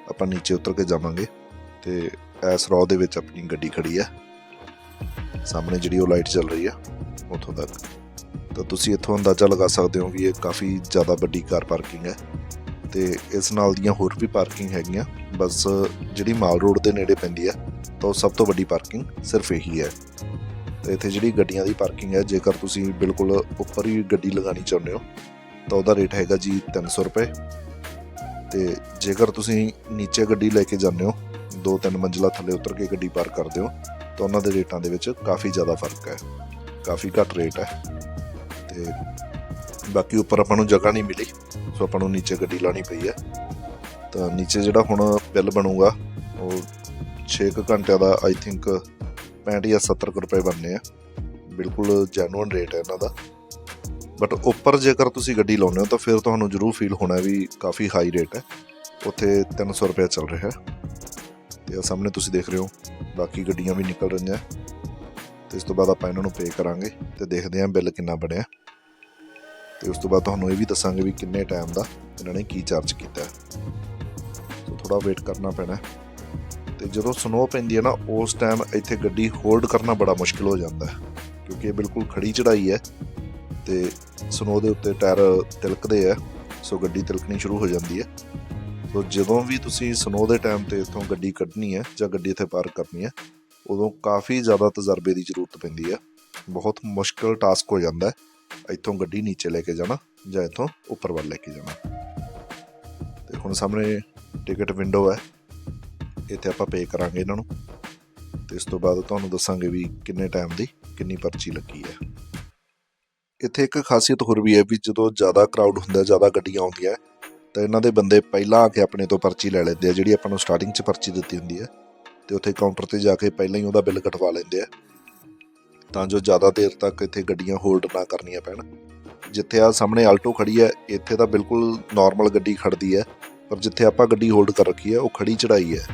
ਆਪਾਂ ਨੀਚੇ ਉਤਰ ਕੇ ਜਾਵਾਂਗੇ ਤੇ ਇਸ ਰੋਡ ਦੇ ਵਿੱਚ ਆਪਣੀ ਗੱਡੀ ਖੜੀ ਹੈ। ਸਾਹਮਣੇ ਜਿਹੜੀ ਉਹ ਲਾਈਟ ਚੱਲ ਰਹੀ ਹੈ, ਉੱਥੋਂ ਤੱਕ। ਤਾਂ ਤੁਸੀਂ ਇੱਥੋਂ ਅੰਦਾਜ਼ਾ ਲਗਾ ਸਕਦੇ ਹੋ ਵੀ ਇਹ ਕਾਫੀ ਜ਼ਿਆਦਾ ਵੱਡੀ ਕਾਰ ਪਾਰਕਿੰਗ ਹੈ। ਤੇ ਇਸ ਨਾਲ ਦੀਆਂ ਹੋਰ ਵੀ ਪਾਰਕਿੰਗ ਹੈਗੀਆਂ। ਬਸ ਜਿਹੜੀ ਮਾਲ ਰੋਡ ਦੇ ਨੇੜੇ ਪੈਂਦੀ ਹੈ ਤਾਂ ਉਹ ਸਭ ਤੋਂ ਵੱਡੀ ਪਾਰਕਿੰਗ ਸਿਰਫ ਇਹੀ ਹੈ। ਤੇ ਇੱਥੇ ਜਿਹੜੀ ਗੱਡੀਆਂ ਦੀ ਪਾਰਕਿੰਗ ਹੈ, ਜੇਕਰ ਤੁਸੀਂ ਬਿਲਕੁਲ ਉੱਪਰ ਹੀ ਗੱਡੀ ਲਗਾਣੀ ਚਾਹੁੰਦੇ ਹੋ, ਤਾਂ ਉਹਦਾ ਰੇਟ ਹੈਗਾ ਜੀ 300 ਰੁਪਏ। ਤੇ ਜੇਕਰ ਤੁਸੀਂ ਨੀਚੇ ਗੱਡੀ ਲੈ ਕੇ ਜਾਂਦੇ ਹੋ ਦੋ ਤਿੰਨ ਮੰਜ਼ਲਾ ਥੱਲੇ ਉਤਰ ਕੇ ਗੱਡੀ ਪਾਰਕ ਕਰਦੇ ਹੋ, ਤਾਂ ਉਹਨਾਂ ਦੇ ਰੇਟਾਂ ਦੇ ਵਿੱਚ ਕਾਫੀ ਜ਼ਿਆਦਾ ਫ਼ਰਕ ਹੈ। ਕਾਫੀ ਘੱਟ ਰੇਟ ਹੈ। ਤੇ ਬਾਕੀ ਉੱਪਰ ਆਪਾਂ ਨੂੰ ਜਗ੍ਹਾ ਨਹੀਂ ਮਿਲੀ, ਸੋ ਆਪਾਂ ਨੂੰ ਨੀਚੇ ਗੱਡੀ ਲਾਣੀ ਪਈ ਹੈ। ਤਾਂ ਨੀਚੇ ਜਿਹੜਾ ਹੁਣ ਬਿੱਲ ਬਣੂਗਾ, ਉਹ 6 ਘੰਟਿਆਂ ਦਾ ਆਈ ਥਿੰਕ 65 ਜਾਂ 70 ਕੁ ਰੁਪਏ ਬਣਨੇ ਆ। ਬਿਲਕੁਲ ਜੈਨੂਇਨ ਰੇਟ ਹੈ ਇਹਨਾਂ ਦਾ। ਬਟ ਉੱਪਰ ਜੇਕਰ ਤੁਸੀਂ ਗੱਡੀ ਲਾਉਂਦੇ ਹੋ, ਤਾਂ ਫਿਰ ਤੁਹਾਨੂੰ ਜ਼ਰੂਰ ਫੀਲ ਹੋਣਾ ਵੀ ਕਾਫੀ ਹਾਈ ਰੇਟ ਹੈ। ਉੱਥੇ 300 ਰੁਪਏ ਚੱਲ ਰਿਹਾ ਹੈ। ਤੇ ਆ ਸਾਹਮਣੇ ਤੁਸੀਂ ਦੇਖ ਰਹੇ ਹੋ, ਬਾਕੀ ਗੱਡੀਆਂ ਵੀ ਨਿਕਲ ਰਹੀਆਂ। ਤੇ ਇਸ ਤੋਂ ਬਾਅਦ ਆਪਾਂ ਇਹਨਾਂ ਨੂੰ ਪੇ ਕਰਾਂਗੇ ਤੇ ਦੇਖਦੇ ਹਾਂ ਬਿੱਲ ਕਿੰਨਾ ਬਣਿਆ। ਤੇ ਉਸ ਤੋਂ ਬਾਅਦ ਤੁਹਾਨੂੰ ਇਹ ਵੀ ਦੱਸਾਂਗੇ ਵੀ ਕਿੰਨੇ ਟਾਈਮ ਦਾ ਇਹਨਾਂ ਨੇ ਕੀ ਚਾਰਜ ਕੀਤਾ ਹੈ। ਸੋ ਥੋੜਾ ਵੇਟ ਕਰਨਾ ਪੈਣਾ ਹੈ। ਤੇ ਜਦੋਂ ਸਨੋ ਪੈਂਦੀ ਹੈ ਨਾ, ਉਸ ਟਾਈਮ ਇੱਥੇ ਗੱਡੀ ਹੋਲਡ ਕਰਨਾ ਬੜਾ ਮੁਸ਼ਕਿਲ ਹੋ ਜਾਂਦਾ ਹੈ, ਕਿਉਂਕਿ ਇਹ ਬਿਲਕੁਲ ਖੜੀ ਚੜਾਈ ਹੈ ਤੇ ਸਨੋ ਦੇ ਉੱਤੇ ਟਾਇਰ ਤਿਲਕਦੇ ਆ ਸੋ ਗੱਡੀ ਤਿਲਕਣੀ ਸ਼ੁਰੂ ਹੋ ਜਾਂਦੀ ਹੈ। ਸੋ ਜਦੋਂ ਵੀ ਤੁਸੀਂ ਸਨੋ ਦੇ ਟਾਈਮ ਤੇ ਇੱਥੋਂ ਗੱਡੀ ਕੱਢਣੀ ਹੈ ਜਾਂ ਗੱਡੀ ਇੱਥੇ ਪਾਰਕ ਕਰਨੀ ਹੈ, ਉਦੋਂ ਕਾਫੀ ਜ਼ਿਆਦਾ ਤਜਰਬੇ ਦੀ ਜ਼ਰੂਰਤ ਪੈਂਦੀ ਹੈ। ਬਹੁਤ ਮੁਸ਼ਕਲ ਟਾਸਕ ਹੋ ਜਾਂਦਾ ਹੈ। ਇੱਥੋਂ ਗੱਡੀ ਨੀਚੇ ਲੈ ਕੇ ਜਾਣਾ ਜਾਂ ਇੱਥੋਂ ਉੱਪਰ ਵੱਲ ਲੈ ਕੇ ਜਾਣਾ। ਤੇ ਹੁਣ ਸਾਹਮਣੇ ਟਿਕਟ ਵਿੰਡੋ ਹੈ। ਇੱਥੇ ਆਪਾਂ ਪੇ ਕਰਾਂਗੇ ਇਹਨਾਂ ਨੂੰ। ਤੇ ਇਸ ਤੋਂ ਬਾਅਦ ਤੁਹਾਨੂੰ ਦੱਸਾਂਗੇ ਵੀ ਕਿੰਨੇ ਟਾਈਮ ਦੀ ਕਿੰਨੀ ਪਰਚੀ ਲੱਗੀ ਹੈ। ਇੱਥੇ ਇੱਕ ਖਾਸੀਅਤ ਹੋਰ ਵੀ ਹੈ ਵੀ ਜਦੋਂ ਜ਼ਿਆਦਾ ਕਰਾਊਡ ਹੁੰਦਾ, ਜ਼ਿਆਦਾ ਗੱਡੀਆਂ ਆਉਂਦੀਆਂ, ਤਾਂ ਇਹਨਾਂ ਦੇ ਬੰਦੇ ਪਹਿਲਾਂ ਆ ਕੇ ਆਪਣੇ ਤੋਂ ਪਰਚੀ ਲੈ ਲੈਂਦੇ ਆ, ਜਿਹੜੀ ਆਪਾਂ ਨੂੰ ਸਟਾਰਟਿੰਗ 'ਚ ਪਰਚੀ ਦਿੱਤੀ ਹੁੰਦੀ ਹੈ। ਤੇ ਉੱਥੇ ਕਾਊਂਟਰ ਤੇ ਜਾ ਕੇ ਪਹਿਲਾਂ ਹੀ ਉਹਦਾ ਬਿੱਲ ਕਟਵਾ ਲੈਂਦੇ ਆ। ਤਾਂ ਜੋ ਜ਼ਿਆਦਾ ਦੇਰ ਤੱਕ ਇੱਥੇ ਗੱਡੀਆਂ ਹੋਲਡ ਨਾ ਕਰਨੀਆਂ ਪੈਣ। ਜਿੱਥੇ ਆ ਸਾਹਮਣੇ ਆਲਟੋ ਖੜੀ ਹੈ, ਇੱਥੇ ਤਾਂ ਬਿਲਕੁਲ ਨਾਰਮਲ ਗੱਡੀ ਖੜਦੀ ਹੈ, ਪਰ ਜਿੱਥੇ ਆਪਾਂ ਗੱਡੀ ਹੋਲਡ ਕਰ ਰੱਖੀ ਹੈ, ਉਹ ਖੜੀ ਚੜਾਈ ਹੈ।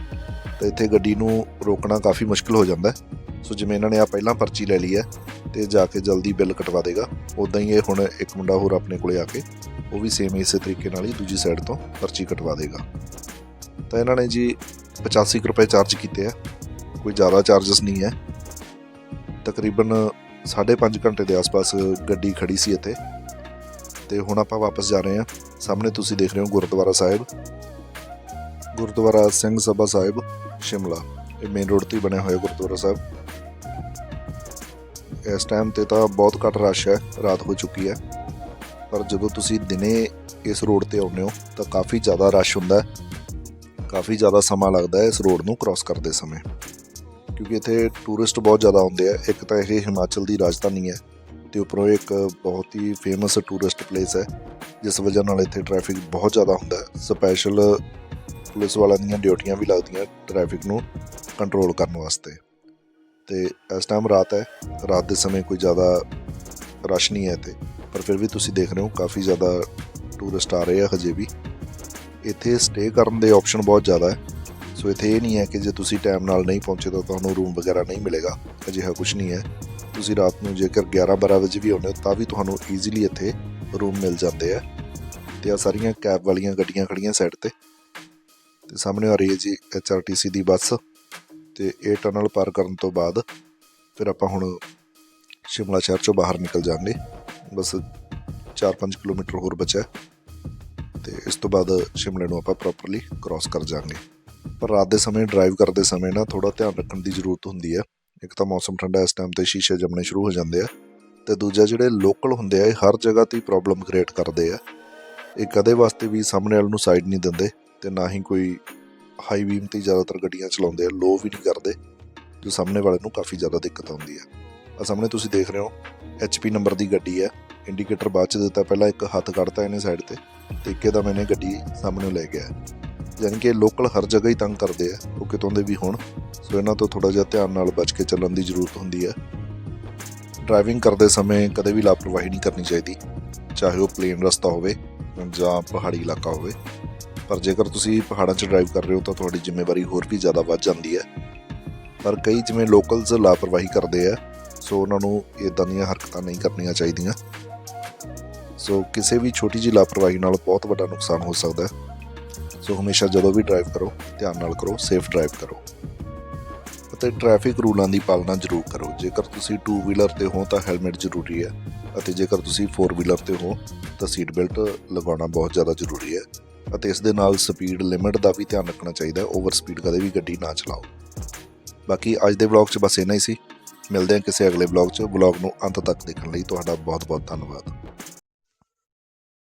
ਤਾਂ ਇੱਥੇ ਗੱਡੀ ਨੂੰ ਰੋਕਣਾ ਕਾਫੀ ਮੁਸ਼ਕਲ ਹੋ ਜਾਂਦਾ ਹੈ। ਸੋ ਜਿਵੇਂ ਇਹਨਾਂ ਨੇ ਆ ਪਹਿਲਾਂ ਪਰਚੀ ਲੈ ਲਈ ਹੈ, ਤੇ ਜਾ ਕੇ ਜਲਦੀ ਬਿੱਲ ਕਟਵਾ ਦੇਗਾ। ਉਦਾਂ ਹੀ ਇਹ ਹੁਣ ਇੱਕ ਮੁੰਡਾ ਹੋਰ ਆਪਣੇ ਕੋਲੇ ਆ ਕੇ, ਉਹ ਵੀ ਸੇਮ ਇਸੇ ਤਰੀਕੇ ਨਾਲ ਹੀ ਦੂਜੀ ਸਾਈਡ ਤੋਂ ਪਰਚੀ ਕਟਵਾ ਦੇਗਾ। ਤਾਂ ਇਹਨਾਂ ਨੇ ਜੀ 85 ਕੁ ਰੁਪਏ ਚਾਰਜ ਕੀਤੇ ਆ। ਕੋਈ ਜ਼ਿਆਦਾ ਚਾਰजेस ਨਹੀਂ ਹੈ। ਤਕਰੀਬਨ 5.5 ਘੰਟੇ ਦੇ ਆਸ-ਪਾਸ ਗੱਡੀ ਖੜੀ ਸੀ ਇੱਥੇ। ਤੇ ਹੁਣ ਆਪਾਂ ਵਾਪਸ ਜਾ ਰਹੇ ਹਾਂ। ਸਾਹਮਣੇ ਤੁਸੀਂ ਦੇਖ ਰਹੇ ਹੋ ਗੁਰਦੁਆਰਾ ਸਾਹਿਬ। ਗੁਰਦੁਆਰਾ ਸਿੰਘ ਸਭਾ ਸਾਹਿਬ, ਸ਼ਿਮਲਾ। ਇਹ ਮੇਨ ਰੋਡ ਤੇ ਹੀ ਬਣਿਆ ਹੋਇਆ ਗੁਰਦੁਆਰਾ ਸਾਹਿਬ। ਇਸ ਟਾਈਮ ਤੇ ਤਾਂ ਬਹੁਤ ਘੱਟ ਰਸ਼ ਹੈ, ਰਾਤ ਹੋ ਚੁੱਕੀ ਹੈ। ਪਰ ਜਦੋਂ ਤੁਸੀਂ ਦਿਨੇ ਇਸ ਰੋਡ ਤੇ ਆਉਂਦੇ ਹੋ, ਤਾਂ ਕਾਫੀ ਜ਼ਿਆਦਾ ਰਸ਼ ਹੁੰਦਾ ਹੈ। ਕਾਫੀ ਜ਼ਿਆਦਾ ਸਮਾਂ ਲੱਗਦਾ ਹੈ ਇਸ ਰੋਡ ਨੂੰ ਕ੍ਰਾਸ ਕਰਦੇ ਸਮੇਂ। ਕਿਉਂਕਿ ਇੱਥੇ ਟੂਰਿਸਟ ਬਹੁਤ ਜ਼ਿਆਦਾ ਆਉਂਦੇ ਆ। ਇੱਕ ਤਾਂ ਇਹ ਹਿਮਾਚਲ ਦੀ ਰਾਜਧਾਨੀ ਹੈ ਤੇ ਉੱਪਰੋਂ ਇੱਕ ਬਹੁਤ ਹੀ ਫੇਮਸ ਟੂਰਿਸਟ ਪਲੇਸ ਹੈ, ਜਿਸ ਵਜ੍ਹਾ ਨਾਲ ਇੱਥੇ ਟ੍ਰੈਫਿਕ ਬਹੁਤ ਜ਼ਿਆਦਾ ਹੁੰਦਾ ਹੈ। ਸਪੈਸ਼ਲ ਪੁਲਿਸ ਵਾਲਿਆਂ ਦੀਆਂ ਡਿਊਟੀਆਂ ਵੀ ਲੱਗਦੀਆਂ ਟ੍ਰੈਫਿਕ ਨੂੰ ਕੰਟਰੋਲ ਕਰਨ ਵਾਸਤੇ। ਤੇ ਇਸ ਟਾਈਮ ਰਾਤ ਹੈ, ਰਾਤ ਦੇ ਸਮੇਂ ਕੋਈ ਜ਼ਿਆਦਾ ਰਸ਼ ਨਹੀਂ ਹੈ ਇੱਥੇ। ਪਰ ਫਿਰ ਵੀ ਤੁਸੀਂ ਦੇਖ ਰਹੇ ਹੋ, ਕਾਫੀ ਜ਼ਿਆਦਾ ਟੂਰਿਸਟ ਆ ਰਹੇ ਆ ਹਜੇ ਵੀ। ਇੱਥੇ ਸਟੇ ਕਰਨ ਦੇ ਆਪਸ਼ਨ ਬਹੁਤ ਜ਼ਿਆਦਾ ਹੈ। ਸੋ ਇੱਥੇ ਇਹ ਨਹੀਂ ਹੈ ਕਿ ਜੇ ਤੁਸੀਂ ਟਾਈਮ ਨਾਲ ਨਹੀਂ ਪਹੁੰਚੇ ਤਾਂ ਤੁਹਾਨੂੰ ਰੂਮ ਵਗੈਰਾ ਨਹੀਂ ਮਿਲੇਗਾ। ਅਜਿਹਾ ਕੁਝ ਨਹੀਂ ਹੈ। ਤੁਸੀਂ ਰਾਤ ਨੂੰ ਜੇਕਰ 11-12 ਵਜੇ ਵੀ ਆਉਂਦੇ ਹੋ, ਤਾਂ ਵੀ ਤੁਹਾਨੂੰ ਈਜ਼ੀਲੀ ਇੱਥੇ ਰੂਮ ਮਿਲ ਜਾਂਦੇ ਆ। ਤੇ ਆ ਸਾਰੀਆਂ ਕੈਬ ਵਾਲੀਆਂ ਗੱਡੀਆਂ ਖੜੀਆਂ ਸਾਈਡ ਤੇ। ਤੇ ਸਾਹਮਣੇ ਆ ਰਹੀ ਹੈ ਜੀ HRTC ਦੀ ਬੱਸ। ਤੇ ਇਹ ਟਨਲ ਪਾਰ ਕਰਨ ਤੋਂ ਬਾਅਦ ਫਿਰ ਆਪਾਂ ਹੁਣ ਸ਼ਿਮਲਾ ਸ਼ਹਿਰ ਚੋਂ ਬਾਹਰ ਨਿਕਲ ਜਾਾਂਗੇ ਬਸ 4-5 ਕਿਲੋਮੀਟਰ ਹੋਰ ਬਚਿਆ। ਹੈ ਤੇ ਇਸ ਤੋਂ ਬਾਅਦ ਸ਼ਿਮਲੇ ਨੂੰ ਆਪਾਂ ਪ੍ਰੋਪਰਲੀ ਕ੍ਰਾਸ ਕਰ ਜਾਾਂਗੇ ਪਰ ਰਾਤ ਦੇ ਸਮੇਂ ਡਰਾਈਵ ਕਰਦੇ ਸਮੇਂ ਨਾ ਥੋੜਾ ਧਿਆਨ ਰੱਖਣ ਦੀ ਜ਼ਰੂਰਤ ਹੁੰਦੀ ਹੈ। ਇੱਕ ਤਾਂ ਮੌਸਮ ਠੰਡਾ ਇਸ ਟਾਈਮ ਤੇ ਸ਼ੀਸ਼ੇ ਜੰਮਣੇ ਸ਼ੁਰੂ ਹੋ ਜਾਂਦੇ ਆ ਤੇ ਦੂਜਾ ਜਿਹੜੇ ਲੋਕਲ ਹੁੰਦੇ ਆ, ਇਹ ਹਰ ਜਗ੍ਹਾ ਤੇ ਪ੍ਰੋਬਲਮ ਕ੍ਰੀਏਟ ਕਰਦੇ ਆ। ਇਹ ਕਦੇ ਵਾਸਤੇ ਵੀ ਸਾਹਮਣੇ ਵਾਲ ਨੂੰ ਸਾਈਡ ਨਹੀਂ ਦਿੰਦੇ ਤੇ ਨਾ ਹੀ ਕੋਈ ਹਾਈ ਬੀਮ ਤੇ ਜ਼ਿਆਦਾਤਰ ਗੱਡੀਆਂ ਚਲਾਉਂਦੇ ਆ ਲੋ ਵੀ ਨਹੀਂ ਕਰਦੇ, ਜੋ ਸਾਹਮਣੇ ਵਾਲੇ ਨੂੰ ਕਾਫੀ ਜ਼ਿਆਦਾ ਦਿੱਕਤ ਆਉਂਦੀ ਹੈ ਆ ਸਾਹਮਣੇ ਤੁਸੀਂ ਦੇਖ ਰਹੇ ਹੋ, HP ਨੰਬਰ ਦੀ ਗੱਡੀ ਹੈ ਇੰਡੀਕੇਟਰ ਬਾਅਦ ਚ ਦਿੱਤਾ, ਪਹਿਲਾਂ ਇੱਕ ਹੱਥ ਕੱਢਤਾ ਇਹਨੇ ਸਾਈਡ ਤੇ ਤੇ ਇੱਕੇ ਦਾ ਮੈਨੇ ਗੱਡੀ ਸਾਹਮਣੇ ਲੈ ਗਿਆ ਯਾਨੀ ਕਿ ਲੋਕਲ ਹਰ ਜਗ੍ਹਾ ਹੀ ਤੰਗ ਕਰਦੇ ਆ, ਉਹ ਕਿਤੋਂ ਦੇ ਵੀ ਹੋਣ। ਸੋ ਇਹਨਾਂ ਤੋਂ ਥੋੜਾ ਜਿਹਾ ਧਿਆਨ ਨਾਲ ਬਚ ਕੇ ਚੱਲਣ ਦੀ ਜ਼ਰੂਰਤ ਹੁੰਦੀ ਹੈ ਡਰਾਈਵਿੰਗ ਕਰਦੇ ਸਮੇਂ ਕਦੇ ਵੀ ਲਾਪਰਵਾਹੀ ਨਹੀਂ ਕਰਨੀ ਚਾਹੀਦੀ, ਚਾਹੇ ਉਹ ਪਲੇਨ ਰਸਤਾ ਹੋਵੇ ਜਾਂ ਪਹਾੜੀ ਇਲਾਕਾ ਹੋਵੇ। ਪਰ ਜੇਕਰ ਤੁਸੀਂ ਪਹਾੜਾਂ 'ਚ ਡਰਾਈਵ ਕਰ ਰਹੇ ਹੋ ਤਾਂ ਤੁਹਾਡੀ ਜ਼ਿੰਮੇਵਾਰੀ ਹੋਰ ਵੀ ਜ਼ਿਆਦਾ ਵੱਧ ਜਾਂਦੀ ਹੈ ਪਰ ਕਈ ਜਿਵੇਂ ਲੋਕਲਸ ਲਾਪਰਵਾਹੀ ਕਰਦੇ ਆ ਸੋ ਉਹਨਾਂ ਨੂੰ ਇਦਾਂ ਦੀਆਂ ਹਰਕਤਾਂ ਨਹੀਂ ਕਰਨੀਆਂ ਚਾਹੀਦੀਆਂ। ਸੋ ਕਿਸੇ ਵੀ ਛੋਟੀ ਜਿਹੀ ਲਾਪਰਵਾਹੀ ਨਾਲ ਬਹੁਤ ਵੱਡਾ ਨੁਕਸਾਨ ਹੋ ਸਕਦਾ। ਹੈ ਸੋ ਹਮੇਸ਼ਾ ਜਦੋਂ ਵੀ ਡਰਾਈਵ ਕਰੋ, ਧਿਆਨ ਨਾਲ ਕਰੋ ਸੇਫ ਡਰਾਈਵ ਕਰੋ। ਅਤੇ ਟ੍ਰੈਫਿਕ ਰੂਲਾਂ ਦੀ ਪਾਲਣਾ ਜ਼ਰੂਰ ਕਰੋ। ਜੇਕਰ ਤੁਸੀਂ 2 ਵੀਲਰ ਤੇ ਹੋ, ਤਾਂ ਹੈਲਮਟ ਜ਼ਰੂਰੀ ਹੈ। ਅਤੇ ਜੇਕਰ ਤੁਸੀਂ 4 ਵੀਲਰ ਤੇ ਹੋ, ਤਾਂ ਸੀਟ ਬੈਲਟ ਲਗਾਉਣਾ ਬਹੁਤ ਜ਼ਿਆਦਾ ਜ਼ਰੂਰੀ ਹੈ। ਅਤੇ ਇਸ ਦੇ ਨਾਲ ਸਪੀਡ ਲਿਮਿਟ ਦਾ ਵੀ ਧਿਆਨ ਰੱਖਣਾ ਚਾਹੀਦਾ ਹੈ। ਓਵਰ ਸਪੀਡ ਕਦੇ ਵੀ ਗੱਡੀ ਨਾ ਚਲਾਓ। ਬਾਕੀ ਅੱਜ ਦੇ ਵਲੌਗ 'ਚ ਬਸ ਇੰਨਾ ਹੀ ਸੀ। ਮਿਲਦੇ ਹਾਂ ਕਿਸੇ ਅਗਲੇ ਵਲੌਗ 'ਚ। ਵਲੌਗ ਨੂੰ ਅੰਤ ਤੱਕ ਦੇਖਣ ਲਈ ਤੁਹਾਡਾ ਬਹੁਤ ਬਹੁਤ ਧੰਨਵਾਦ।